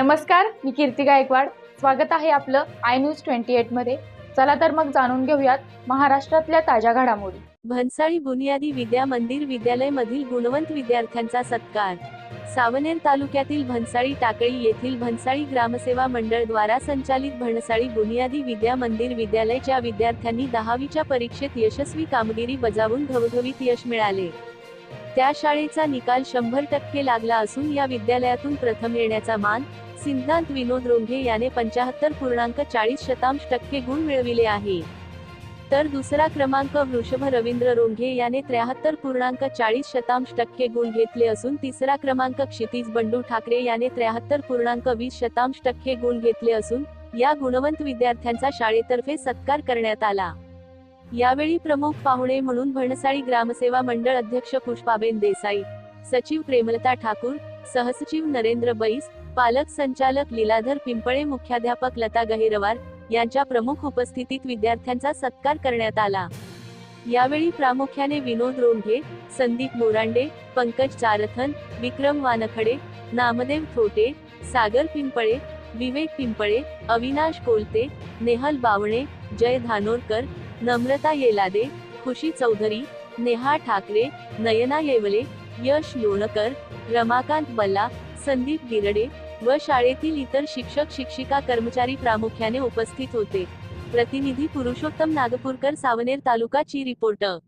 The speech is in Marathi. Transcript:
नमस्कार मी कीर्ती गायकवाड. स्वागत आहे आपलं आय न्यूज ट्वेंटी एटमध्ये. चला तर मग जाणून घेऊयात महाराष्ट्रातल्या ताज्या घडामोडी. भन्साळी बुनियादी विद्या मंदिर विद्यालय मधील गुणवंत विद्यार्थ्यांचा सत्कार. सावनेर तालुक्यातील भन्साळी टाकळी येथील भन्साळी ग्रामसेवा मंडळ द्वारा संचालित भन्साळी बुनियादी विद्या मंदिर विद्यालयच्या विद्यार्थ्यांनी दहावीच्या परीक्षेत यशस्वी कामगिरी बजावून घवघवीत यश मिळाले. त्या शाळेचा निकाल शंभर टक्के लागला असून या विद्यालयातून प्रथम येण्याचा मान सिद्धांत विनोद रोंघे याने पंचाहत्तर पूर्णांक चाळीस शतांश टक्के गुण मिळविले आहे. तर दुसरा क्रमांक वृषभ रवींद्र रोंघे याने त्र्याहत्तर पूर्णांक चाळीस शतांश टक्के गुण घेतले असून तिसरा क्रमांक क्षितिज बंडू ठाकरे याने त्र्याहत्तर पूर्णांक वीस शतांश टक्के गुण घेतले असून या गुणवंत विद्यार्थ्यांचा शाळेतर्फे सत्कार करण्यात आला. यावेळी प्रमुख पाहुणे म्हणून भणसाळी ग्रामसेवा मंडळ अध्यक्ष पुष्पाबेन देसाई सचिव प्रेमलता ठाकूर सहसचिव नरेंद्र बैस पालक संचालक लीलाधर पिंपळे मुख्याध्यापक लता गहिरवार यांच्या प्रमुख उपस्थितीत विद्यार्थ्यांचा सत्कार करण्यात आला. यावेळी प्रामुख्याने विनोद रोंघे संदीप मोरांडे पंकज चारथन विक्रम वानखडे नामदेव थोटे सागर पिंपळे विवेक पिंपळे अविनाश कोलते नेहल बावणे जय धानोरकर नम्रता येलादे खुशी चौधरी नेहा ठाकरे नयना येवले यश लोणकर रमाकांत बल्ला संदीप गिरडे व शाळेतील इतर शिक्षक शिक्षिका कर्मचारी प्रामुख्याने उपस्थित होते. प्रतिनिधी पुरुषोत्तम नागपूरकर सावनेर तालुका ची रिपोर्टर.